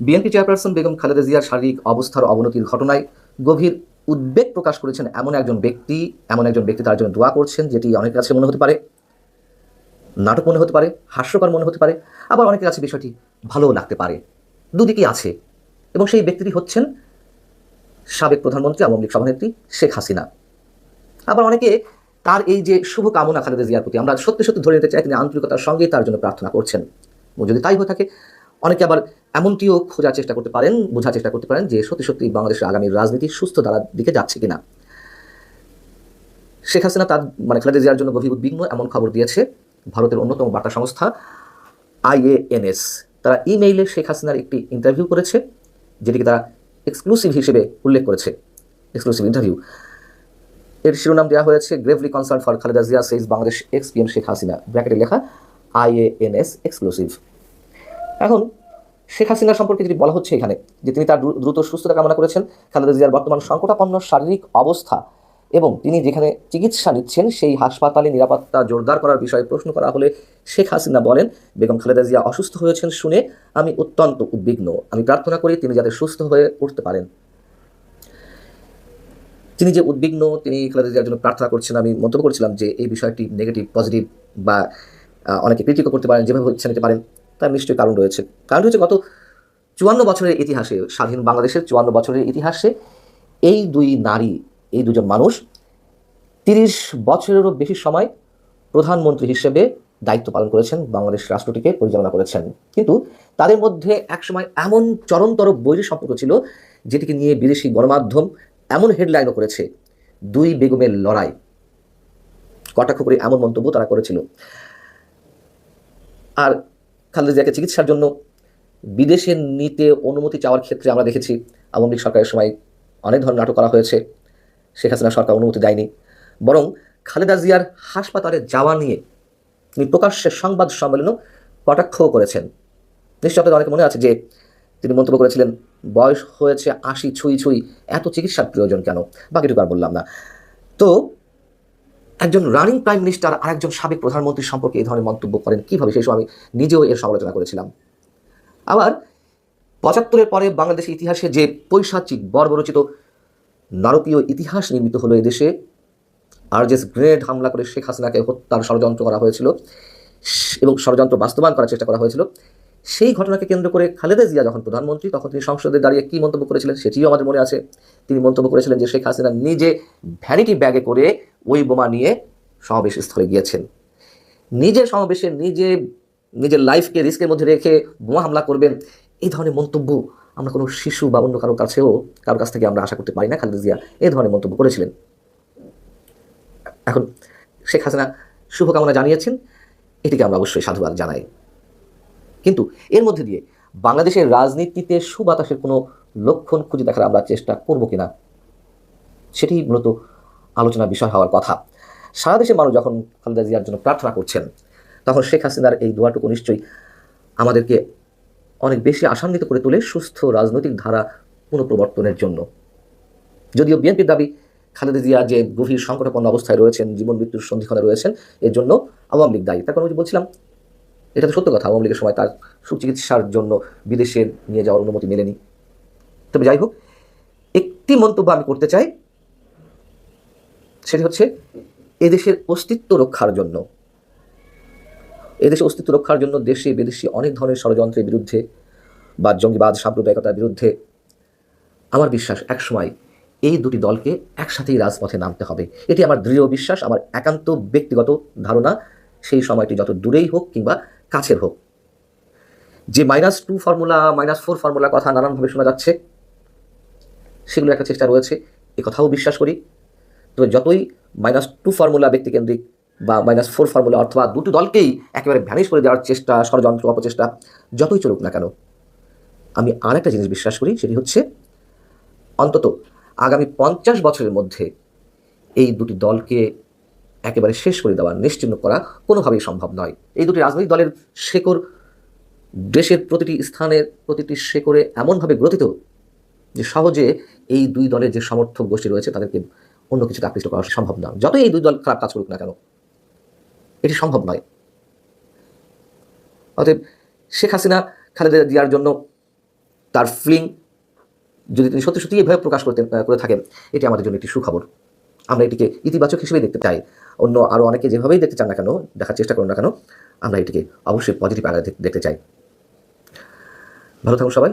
BNP chairperson Begum Khaleda জিয়ার শারীরিক অবস্থার অবনতির ঘটনায় গভীর উদ্বেগ প্রকাশ করেছেন এমন একজন ব্যক্তি, এমন একজন ব্যক্তি তার জন্য দোয়া করছেন, যেটি অনেকের কাছে মনে হতে পারে নাটক মনে হতে পারে, হাস্যকর মনে হতে পারে, আবার অনেকের কাছে বিষয়টি ভালোও লাগতে পারে। দুদিকেই আছে। এবং সেই ব্যক্তিটি হচ্ছেন সাবেক প্রধানমন্ত্রী, আওয়ামী লীগ সভানেত্রী শেখ হাসিনা। আবার অনেকে তার এই যে শুভকামনা খালেদা জিয়ার প্রতি, আমরা সত্যি সত্যি ধরে নিতে চাই তিনি আন্তরিকতার সঙ্গে তার জন্য প্রার্থনা করছেন। যদি তাই হয়ে থাকে অনেকে আবার এমনটিও খোঁজার চেষ্টা করতে পারেন, বোঝার চেষ্টা করতে পারেন যে সত্যি সত্যি বাংলাদেশের আগামী রাজনীতি সুস্থ ধারার দিকে যাচ্ছে কিনা। শেখ হাসিনা তার মানে খালেদা জিয়ার জন্য গভীর উদ্বিগ্ন এমন খবর দিয়েছে, ভারতের অন্যতম বার্তা সংস্থা আইএএনএস তারা ইমেইলে শেখ হাসিনার একটি ইন্টারভিউ করেছে, যেটিকে তারা এক্সক্লুসিভ হিসেবে উল্লেখ করেছে। Exclusive interview. এর শিরোনাম দেওয়া হয়েছে, gravely concern for Khaleda Zia says Bangladesh ex PM Sheikh Hasina. ব্র্যাকেটে লেখা আইএএনএস এক্সক্লুসিভ। এখন শেখ হাসিনা সম্পর্কে যেটি বলা হচ্ছে এখানে, যে তিনি তার দ্রু- দ্রুত সুস্থতা কামনা করেছেন, খালেদা জিয়ার বর্তমান সংকটাপন্ন শারীরিক অবস্থা এবং তিনি যেখানে চিকিৎসা নিচ্ছেন, সেই হাসপাতালে নিরাপত্তা জোরদার করার বিষয়ে প্রশ্ন করা হলে শেখ হাসিনা বলেন, বেগম খালেদা জিয়া অসুস্থ হয়েছেন শুনে আমি অত্যন্ত উদ্বিগ্ন। আমি প্রার্থনা করি তিনি যাতে সুস্থ হয়ে উঠতে পারেন। তিনি যে উদ্বিগ্ন, তিনি খালেদা জিয়ার জন্য প্রার্থনা করছেন, আমি মন্তব্য করেছিলাম যে এই বিষয়টি নেগেটিভ পজিটিভ বা অনেকে ক্রিটিকও করতে পারেন, যেভাবে ইচ্ছা নিতে পারেন। তার নিশ্চয়ই কারণ রয়েছে। কারণ হচ্ছে গত চুয়ান্ন বছরের ইতিহাসে, স্বাধীন বাংলাদেশের চুয়ান্ন বছরের ইতিহাসে এই দুই নারী, এই দুজন মানুষ তিরিশ বছরেরও বেশি সময় প্রধানমন্ত্রী হিসেবে দায়িত্ব পালন করেছেন, বাংলাদেশ রাষ্ট্রটিকে পরিচালনা করেছেন। কিন্তু তাদের মধ্যে একসময় এমন চরমতর বৈরী সম্পর্ক ছিল, যেটিকে নিয়ে বিদেশি গণমাধ্যম এমন হেডলাইনও করেছে, দুই বেগমের লড়াই। কটাক্ষ করে এমন মন্তব্য তারা করেছিল। আর খালেদা জিয়াকে চিকিৎসার জন্য বিদেশে নিতে অনুমতি চাওয়ার ক্ষেত্রে আমরা দেখেছি আওয়ামী লীগ সরকারের সময় অনেক ধরনের নাটক করা হয়েছে। শেখ হাসিনা সরকার অনুমতি দেয়নি। বরং খালেদা জিয়ার হাসপাতালে যাওয়া নিয়ে তিনি প্রকাশ্যে সংবাদ সম্মেলনও কটাক্ষ করেছেন। নিশ্চয় আপনাদের অনেকে মনে আছে যে তিনি মন্তব্য করেছিলেন, বয়স হয়েছে আশি ছুঁই ছুঁই, এত চিকিৎসার প্রয়োজন কেন? বাকিটুকু আর বললাম না। তো একজন রানিং প্রাইম মিনিস্টার আর একজন সাবেক প্রধানমন্ত্রী সম্পর্কে এই ধরনের মন্তব্য করেন কীভাবে? সেই সময় আমি নিজেও এর সমালোচনা করেছিলাম। আবার পঁচাত্তরের পরে বাংলাদেশের ইতিহাসে যে পৈশাচিক বর্বরচিত নারকীয় ইতিহাস নির্মিত হলো এদেশে আরজেস গ্রেনেড হামলা করে শেখ হাসিনাকে হত্যার ষড়যন্ত্র করা হয়েছিল এবং ষড়যন্ত্র বাস্তবায়ন করার চেষ্টা করা হয়েছিল। সেই ঘটনাকে কেন্দ্র করে খালেদা জিয়া যখন প্রধানমন্ত্রী, তখন তিনি সংসদে দাঁড়িয়ে কী মন্তব্য করেছিলেন সেটিও আমাদের মনে আছে। তিনি মন্তব্য করেছিলেন যে শেখ হাসিনা নিজে ভ্যানিটি ব্যাগে করে ওই বোমা নিয়ে সমাবেশ স্থলে গিয়েছেন। নিজের সমাবেশে নিজে, নিজের লাইফকে রিস্কের মধ্যে রেখে বোমা হামলা করবেন, এই ধরনের মন্তব্য আমরা কোনো শিশু বা অন্য কারোর কাছেও কারোর কাছ থেকে আমরা আশা করতে পারি না, খালেদা জিয়া এই ধরনের মন্তব্য করেছিলেন। এখন শেখ হাসিনা শুভকামনা জানিয়েছেন, এটিকে আমরা অবশ্যই সাধুবাদ জানাই। কিন্তু এর মধ্যে দিয়ে বাংলাদেশের রাজনীতিতে সুবাতাসের কোনো লক্ষণ খুঁজে দেখার আমরা চেষ্টা করব কিনা, সেটি মূলত আলোচনার বিষয় হওয়ার কথা। সারা দেশের মানুষ যখন খালেদা জিয়ার জন্য প্রার্থনা করছেন, তখন শেখ হাসিনার এই দোয়াটুকু নিশ্চয়ই আমাদেরকে অনেক বেশি আশান্বিত করে তোলে সুস্থ রাজনৈতিক ধারা পুনঃপ্রবর্তনের জন্য। যদিও বিএনপির দাবি, খালেদা জিয়া যে গভীর সংকটাপন্ন অবস্থায় রয়েছেন, জীবন মৃত্যুর সন্ধিক্ষণে রয়েছেন, এর জন্য আওয়ামী লীগ দায়ী। তার কারণ বলছিলাম, এটা তো সত্য কথা, আওয়ামী লীগের সময় তার সুচিকিৎসার জন্য বিদেশে নিয়ে যাওয়ার অনুমতি মেলেনি। তবে যাই হোক, একটি মন্তব্য আমি করতে চাই সেটি হচ্ছে এদেশের অস্তিত্ব রক্ষার জন্য। এদেশের অস্তিত্ব রক্ষার জন্য দেশে বিদেশি অনেক ধরনের ষড়যন্ত্রের বিরুদ্ধে বা জঙ্গিবাদ, সাম্প্রদায়িকতার বিরুদ্ধে আমার বিশ্বাস একসময় এই দুটি দলকে একসাথেই রাজপথে নামতে হবে। এটি আমার দৃঢ় বিশ্বাস, আমার একান্ত ব্যক্তিগত ধারণা। সেই সময়টি যত দূরেই হোক কিংবা কাছের হোক। যে minus two formula minus four ফর্মুলার কথা নানানভাবে শোনা যাচ্ছে সেগুলো একটা চেষ্টা রয়েছে, এ কথাও বিশ্বাস করি। তবে যতই মাইনাস টু ফর্মুলা ব্যক্তিকেন্দ্রিক বা মাইনাস ফোর ফর্মুলা অথবা দুটো দলকেই একেবারে ভ্যানিশ করে দেওয়ার চেষ্টা, ষড়যন্ত্র, অপচেষ্টা যতই চলুক না কেন, আমি আর একটা জিনিস বিশ্বাস করি, সেটি হচ্ছে অন্তত আগামী পঞ্চাশ বছরের মধ্যে এই দুটি দলকে একেবারে শেষ করে দেওয়া নিশ্চিন্ন করা কোনোভাবেই সম্ভব নয়। এই দুটি রাজনৈতিক দলের শেকড় দেশের প্রতিটি স্থানের প্রতিটি শেকড়ে এমনভাবে গ্রথিত যে সহজে এই দুই দলের যে সমর্থক গোষ্ঠী রয়েছে তাদেরকে অন্য কিছুতে আকৃষ্ট করা সম্ভব নয় যতই এই দুই দল খারাপ কাজ করুক না কেন, এটি সম্ভব নয়। অতএব শেখ হাসিনা, খালেদা জিয়ার জন্য তার ফিলিং যদি তিনি সত্যি সত্যি এভাবে প্রকাশ করতে করে থাকেন, এটি আমাদের জন্য একটি সুখবর। আমরা এটিকে ইতিবাচক হিসেবে দেখতে চাই। অন্য আরও অনেকে যেভাবেই দেখতে চান না কেন, দেখার চেষ্টা করুন না কেন, আমরা এটিকে অবশ্যই পজিটিভ আগে দেখতে চাই। ভালো থাকুন সবাই।